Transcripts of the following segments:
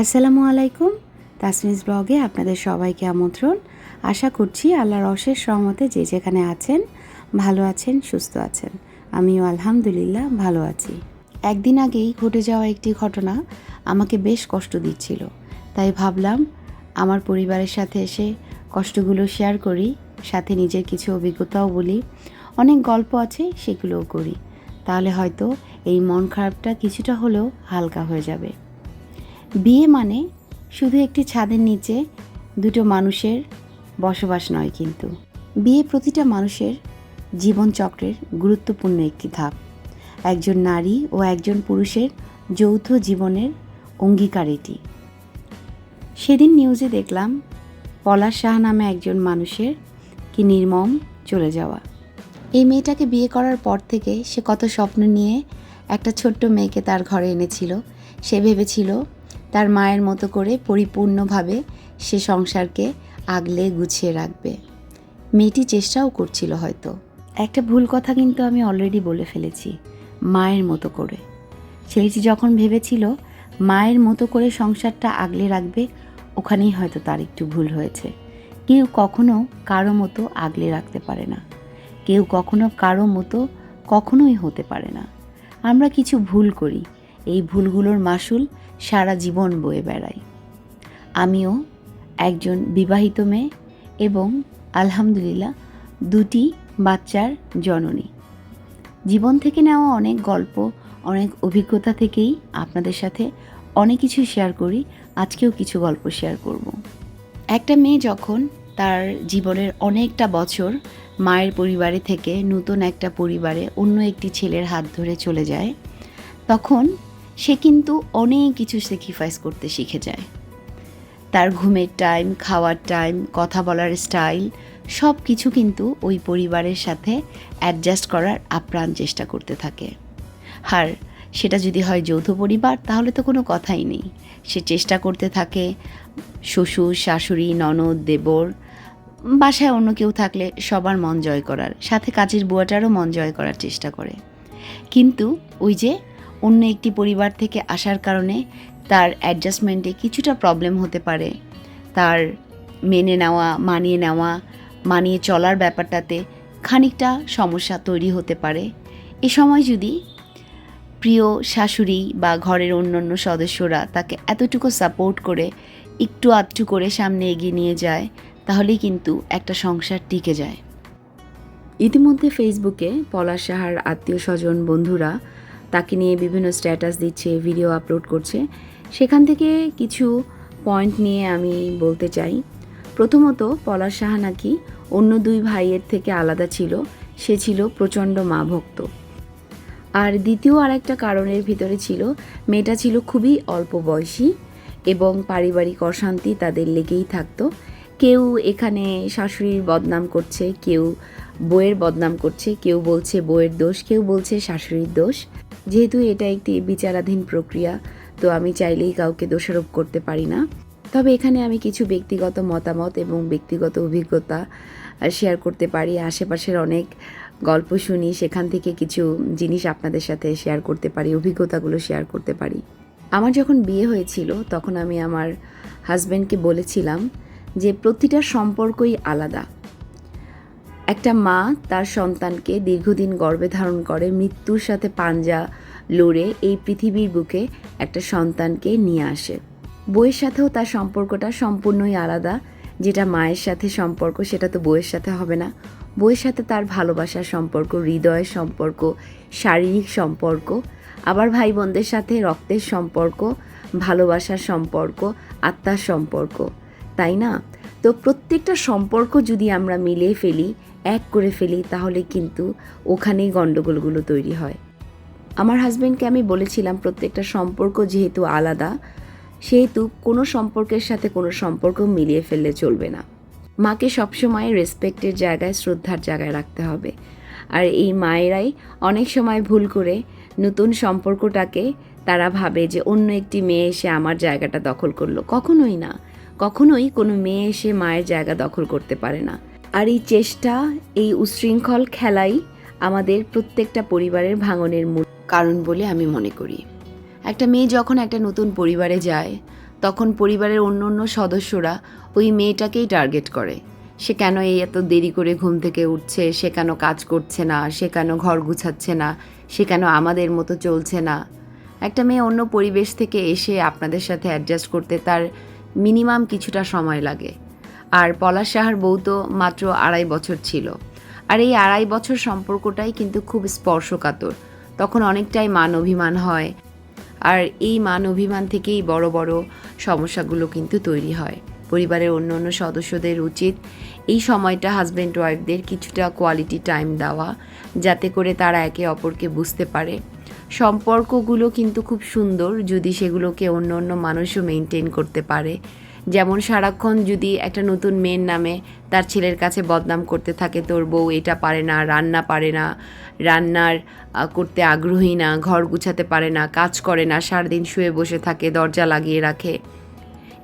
আসসালামু আলাইকুম। তাসমিজ ব্লগে আপনাদের সবাইকে আমন্ত্রণ। আশা করছি আল্লাহর অশেষ রহমতে যে যেখানে আছেন, ভালো আছেন, সুস্থ আছেন। আমিও আলহামদুলিল্লাহ ভালো আছি। একদিন আগেই ঘটে যাওয়া একটি ঘটনা আমাকে বেশ কষ্ট দিচ্ছিল। তাই ভাবলাম, আমার পরিবারের সাথে এসে কষ্টগুলো শেয়ার করি, সাথে নিজের কিছু অভিজ্ঞতাও বলি। অনেক গল্প আছে, সেগুলোও করি। তাহলে হয়তো এই মন খারাপটা কিছুটা হলেও হালকা হয়ে যাবে। বিয়ে মানে শুধু একটি ছাদের নিচে দুটো মানুষের বসবাস নয় কিন্তু। বিয়ে প্রতিটা মানুষের জীবনচক্রের গুরুত্বপূর্ণ একটি ধাপ। একজন নারী ও একজন পুরুষের যৌথ জীবনের অঙ্গীকার এটি। সেদিন নিউজে দেখলাম, পলাশ শাহ নামে একজন মানুষের কি নির্মম চলে যাওয়া। এই মেয়েটাকে বিয়ে করার পর থেকে সে কত স্বপ্ন নিয়ে একটা ছোট্ট মেয়েকে তার ঘরে এনেছিল। সে ভেবেছিল তার মায়ের মতো করে পরিপূর্ণভাবে সে সংসারকে আগলে গুছিয়ে রাখবে। মেয়েটি চেষ্টাও করছিল হয়তো। একটা ভুল কথা কিন্তু আমি অলরেডি বলে ফেলেছি, মায়ের মতো করে। ছেলেটি যখন ভেবেছিল মায়ের মতো করে সংসারটা আগলে রাখবে, ওখানেই হয়তো তার একটু ভুল হয়েছে। কেউ কখনো কারও মতো আগলে রাখতে পারে না। কেউ কখনো কারও মতো কখনোই হতে পারে না। আমরা কিছু ভুল করি, এই ভুলগুলোর মাসুল সারা জীবন বয়ে বেড়াই। আমিও একজন বিবাহিত মেয়ে এবং আলহামদুলিল্লাহ দুটি বাচ্চার জননী। জীবন থেকে নেওয়া অনেক গল্প, অনেক অভিজ্ঞতা থেকেই আপনাদের সাথে অনেক কিছু শেয়ার করি। আজকেও কিছু গল্প শেয়ার করব। একটা মেয়ে যখন তার জীবনের অনেকটা বছর মায়ের পরিবারে থেকে নতুন একটা পরিবারে অন্য একটি ছেলের হাত ধরে চলে যায়, তখন সে কিন্তু অনেক কিছু স্যাক্রিফাইস করতে শিখে যায়। তার ঘুমের টাইম খাওয়ার টাইম কথা বলার স্টাইল সব কিছু কিন্তু ওই পরিবারের সাথে অ্যাডজাস্ট করার আপ্রাণ চেষ্টা করতে থাকে। আর সেটা যদি হয় যৌথ পরিবার, তাহলে তো কোনো কথাই নেই। সে চেষ্টা করতে থাকে শ্বশুর, শাশুড়ি, ননদ, দেবর, বাসায় অন্য কেউ থাকলে সবার মন জয় করার, সাথে কাজের বুয়াটারও মন জয় করার চেষ্টা করে। কিন্তু ওই যে অন্য একটি পরিবার থেকে আসার কারণে তার অ্যাডজাস্টমেন্টে কিছুটা প্রবলেম হতে পারে। তার মেনে নেওয়া, মানিয়ে নেওয়া, মানিয়ে চলার ব্যাপারটাতে খানিকটা সমস্যা তৈরি হতে পারে। এ সময় যদি প্রিয় শাশুড়ি বা ঘরের অন্যান্য সদস্যরা তাকে এতটুকু সাপোর্ট করে, একটু আধটু করে সামনে এগিয়ে নিয়ে যায়, তাহলেই কিন্তু একটা সংসার টিকে যায়। ইতিমধ্যে ফেসবুকে পলাশ সাহার আত্মীয় স্বজন বন্ধুরা তাকে নিয়ে বিভিন্ন স্ট্যাটাস দিচ্ছে ভিডিও আপলোড করছে। সেখান থেকে কিছু পয়েন্ট নিয়ে আমি বলতে চাই। প্রথমত, পলাশ সাহা নাকি অন্য দুই ভাইয়ের থেকে আলাদা ছিল, সে ছিল প্রচণ্ড মা ভক্ত। আর দ্বিতীয় আরেকটা কারণের ভিতরে ছিল, মেয়েটা ছিল খুবই অল্প বয়সী এবং পারিবারিক অশান্তি তাদের লেগেই থাকতো। কেউ এখানে শাশুড়ির বদনাম করছে, কেউ বইয়ের বদনাম করছে, কেউ বলছে বইয়ের দোষ, কেউ বলছে শাশুড়ির দোষ। যেহেতু এটা একটি বিচারাধীন প্রক্রিয়া, তো আমি চাইলেই কাউকে দোষারোপ করতে পারি না। তবে এখানে আমি কিছু ব্যক্তিগত মতামত এবং ব্যক্তিগত অভিজ্ঞতা শেয়ার করতে পারি। আশেপাশের অনেক গল্প শুনি, সেখান থেকে কিছু জিনিস আপনাদের সাথে শেয়ার করতে পারি, অভিজ্ঞতাগুলো শেয়ার করতে পারি। আমার যখন বিয়ে হয়েছিল, তখন আমি আমার হাজব্যান্ডকে বলেছিলাম যে, প্রতিটা সম্পর্কই আলাদা। একটা মা তার সন্তানকে দীর্ঘদিন গর্ভে ধারণ করে মৃত্যুর সাথে পাঞ্জা লড়ে এই পৃথিবীর বুকে একটা সন্তানকে নিয়ে আসে। বইয়ের সাথেও তার সম্পর্কটা সম্পূর্ণই আলাদা। যেটা মায়ের সাথে সম্পর্ক, সেটা তো বইয়ের সাথে হবে না। বইয়ের সাথে তার ভালোবাসার সম্পর্ক, হৃদয়ের সম্পর্ক, শারীরিক সম্পর্ক, আবার ভাই বোনদের সাথে রক্তের সম্পর্ক, ভালোবাসার সম্পর্ক, আত্মার সম্পর্ক। তাই না? তো প্রত্যেকটা সম্পর্ক যদি আমরা মিলিয়ে ফেলি এক করে ফেলি, তাহলে কিন্তু ওখানেই গণ্ডগোলগুলো তৈরি হয়। আমার হাজব্যান্ডকে আমি বলেছিলাম, প্রত্যেকটা সম্পর্ক যেহেতু আলাদা, সেহেতু কোনো সম্পর্কের সাথে কোনো সম্পর্ক মিলিয়ে ফেললে চলবে না। মাকে সবসময় রেসপেক্টের জায়গায়, শ্রদ্ধার জায়গায় রাখতে হবে। আর এই মায়েরাই অনেক সময় ভুল করে নতুন সম্পর্কটাকে তারা ভাবে যে, অন্য একটি মেয়ে এসে আমার জায়গাটা দখল করল। কখনোই না। কখনোই কোনো মেয়ে এসে মায়ের জায়গা দখল করতে পারে না। আর এই চেষ্টা, এই উশৃঙ্খল খেলাই আমাদের প্রত্যেকটা পরিবারের ভাঙনের মূল কারণ বলে আমি মনে করি। একটা মেয়ে যখন একটা নতুন পরিবারে যায়, তখন পরিবারের অন্য অন্য সদস্যরা ওই মেয়েটাকেই টার্গেট করে। সে কেন এই এত দেরি করে ঘুম থেকে উঠছে? সে কেন কাজ করছে না? সে কেন ঘর গুছাচ্ছে না? সে কেন আমাদের মতো চলছে না? একটা মেয়ে অন্য পরিবেশ থেকে এসে আপনাদের সাথে অ্যাডজাস্ট করতে তার মিনিমাম কিছুটা সময় লাগে। আর পলাশ সাহার বউ তো মাত্র আড়াই বছর ছিল। আর এই আড়াই বছর সম্পর্কটাই কিন্তু খুব স্পর্শকাতর। তখন অনেকটাই মান অভিমান হয়। আর এই মান অভিমান থেকেই বড় বড় সমস্যাগুলো কিন্তু তৈরি হয়। পরিবারের অন্য অন্য সদস্যদের উচিত এই সময়টা হাজব্যান্ড ওয়াইফদের কিছুটা কোয়ালিটি টাইম দেওয়া, যাতে করে তারা একে অপরকে বুঝতে পারে। সম্পর্কগুলো কিন্তু খুব সুন্দর, যদি সেগুলোকে অন্য অন্য মানুষও মেনটেন করতে পারে। যেমন সারাক্ষণ যদি একটা নতুন মেয়ের নামে তার ছেলের কাছে বদনাম করতে থাকে, তোর বউ এটা পারে না, রান্না পারে না, রান্নার করতে আগ্রহী না, ঘর গুছাতে পারে না, কাজ করে না, সারাদিন শুয়ে বসে থাকে, দরজা লাগিয়ে রাখে।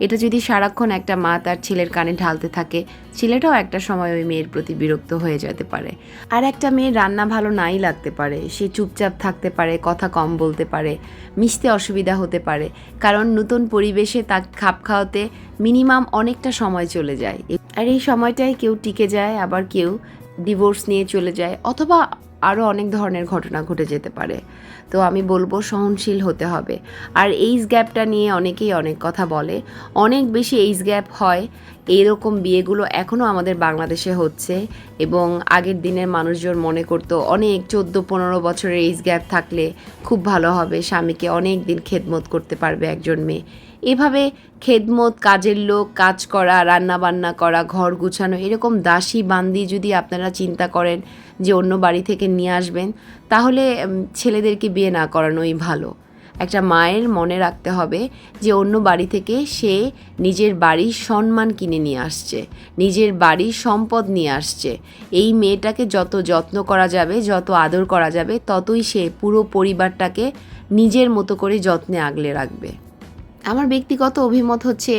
এটা যদি সারাক্ষণ একটা মা তার ছেলের কানে ঢালতে থাকে, ছেলেটাও একটা সময় ওই মেয়ের প্রতি বিরক্ত হয়ে যেতে পারে। আর একটা মেয়ের রান্না ভালো নাই লাগতে পারে, সে চুপচাপ থাকতে পারে, কথা কম বলতে পারে, মিশতে অসুবিধা হতে পারে, কারণ নতুন পরিবেশে তা খাপ খাওয়াতে মিনিমাম অনেকটা সময় চলে যায়। আর এই সময়টায় কেউ টিকে যায়, আবার কেউ ডিভোর্স নিয়ে চলে যায়, অথবা আরও অনেক ধরনের ঘটনা ঘটে যেতে পারে। তো আমি বলব সহনশীল হতে হবে। আর এইজ গ্যাপটা নিয়ে অনেকেই অনেক কথা বলে। অনেক বেশি এইজ গ্যাপ হয়। এরকম বিয়েগুলো এখনও আমাদের বাংলাদেশে হচ্ছে এবং আগের দিনের মানুষজন মনে করতো অনেক চোদ্দ, পনেরো বছরের এইজ গ্যাপ থাকলে খুব ভালো হবে। স্বামীকে অনেক দিন খেদমত করতে পারবে একজন মেয়ে। এভাবে খেদমত, কাজের লোক, কাজ করা রান্না বান্না করা, ঘর গুছানো, এরকম দাসী বান্দি যদি আপনারা চিন্তা করেন যে অন্য বাড়ি থেকে নিয়ে আসবেন, তাহলে ছেলেদেরকে বিয়ে না করানোই ভালো। একটা মায়ের মনে রাখতে হবে যে অন্য বাড়ি থেকে সে নিজের বাড়ির সম্মান কিনে নিয়ে আসছে, নিজের বাড়ির সম্পদ নিয়ে আসছে। এই মেয়েটাকে যত যত্ন করা যাবে, যত আদর করা যাবে, ততই সে পুরো পরিবারটাকে নিজের মতো করে যত্নে আগলে রাখবে। আমার ব্যক্তিগত অভিমত হচ্ছে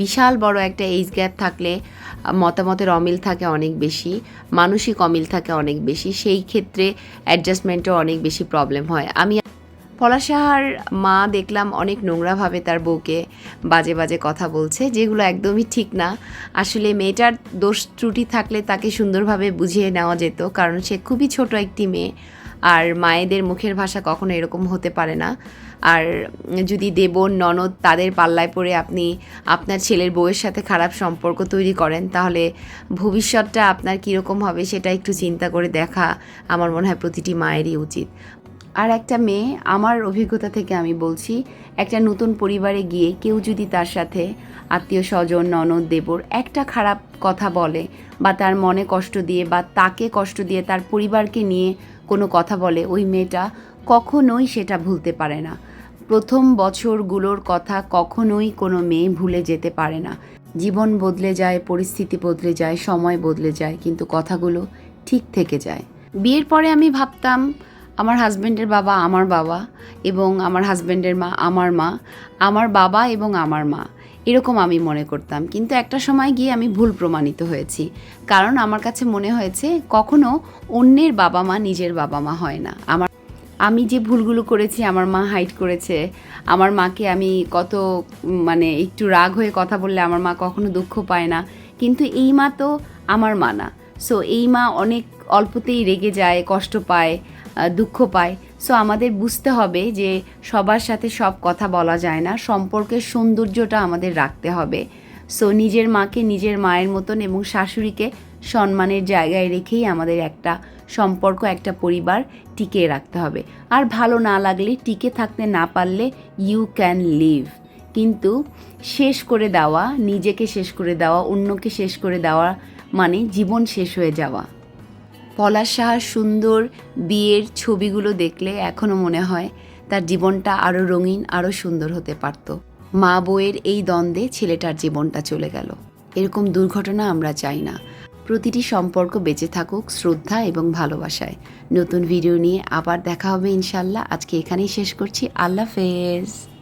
বিশাল বড় একটা এইজ গ্যাপ থাকলে, মতামতের অমিল থাকে অনেক বেশি, মানসিক অমিল থাকে অনেক বেশি, সেই ক্ষেত্রে অ্যাডজাস্টমেন্টও অনেক বেশি প্রবলেম হয়। আমি পলাশাহার মা দেখলাম অনেক নোংরাভাবে তার বউকে বাজে বাজে কথা বলছে, যেগুলো একদমই ঠিক না। আসলে মেয়েটার দোষ ত্রুটি থাকলে তাকে সুন্দরভাবে বুঝিয়ে নেওয়া যেত, কারণ সে খুবই ছোট একটি মেয়ে। আর মায়েদের মুখের ভাষা কখনো এরকম হতে পারে না। আর যদি দেবর ননদ তাদের পাল্লায় পড়ে আপনি আপনার ছেলের বউয়ের সাথে খারাপ সম্পর্ক তৈরি করেন, তাহলে ভবিষ্যৎটা আপনার কীরকম হবে সেটা একটু চিন্তা করে দেখা আমার মনে হয় প্রতিটি মায়েরই উচিত। আর একটা মেয়ে, আমার অভিজ্ঞতা থেকে আমি বলছি, একটা নতুন পরিবারে গিয়ে কেউ যদি তার সাথে আত্মীয় স্বজন, ননদ, দেবর একটা খারাপ কথা বলে বা তার মনে কষ্ট দিয়ে বা তাকে কষ্ট দিয়ে তার পরিবারকে নিয়ে কোনো কথা বলে, ওই মেয়েটা কখনোই সেটা ভুলতে পারে না। প্রথম বছরগুলোর কথা কখনোই কোনো মেয়ে ভুলে যেতে পারে না। জীবন বদলে যায়, পরিস্থিতি বদলে যায়, সময় বদলে যায়, কিন্তু কথাগুলো ঠিক থেকে যায়। বিয়ের পরে আমি ভাবতাম, আমার হাজব্যান্ডের বাবা আমার বাবা এবং আমার হাজব্যান্ডের মা আমার মা, আমার বাবা এবং আমার মা। এরকম আমি মনে করতাম। কিন্তু একটা সময় গিয়ে আমি ভুল প্রমাণিত হয়েছি। কারণ আমার কাছে মনে হয়েছে, কখনো অন্যের বাবা মা নিজের বাবা মা হয় না। আমার, আমি যে ভুলগুলো করেছি, আমার মা হাইট করেছে। আমার মাকে আমি কত মানে একটু রাগ হয়ে কথা বললে আমার মা কখনো দুঃখ পায় না। কিন্তু এই মা তো আমার মা না। সো এই মা অনেক অল্পতেই রেগে যায়, কষ্ট পায়। দুঃখ পায়। সো আমাদের বুঝতে হবে যে সবার সাথে সব কথা বলা যায় না। সম্পর্কের সৌন্দর্যটা আমাদের রাখতে হবে। সো নিজের মাকে নিজের মায়ের মতন এবং শাশুড়িকে সম্মানের জায়গায় রেখেই আমাদের একটা সম্পর্ক, একটা পরিবার টিকিয়ে রাখতে হবে। আর ভালো না লাগলে, টিকে থাকতে না পারলে ইউ ক্যান লিভ কিন্তু শেষ করে দেওয়া, নিজেকে শেষ করে দেওয়া, অন্যকে শেষ করে দেওয়া মানে জীবন শেষ হয়ে যাওয়া। পলাশ সুন্দর বিয়ের ছবিগুলো দেখলে এখনও মনে হয় তার জীবনটা আরও রঙিন আরও সুন্দর হতে পারত। মা বউয়ের এই দ্বন্দ্বে ছেলেটার জীবনটা চলে গেল। এরকম দুর্ঘটনা আমরা চাই না। প্রতিটি সম্পর্ক বেঁচে থাকুক শ্রদ্ধা এবং ভালোবাসায়। নতুন ভিডিও নিয়ে আবার দেখা হবে ইনশাল্লাহ। আজকে এখানেই শেষ করছি। আল্লাহ হাফেজ।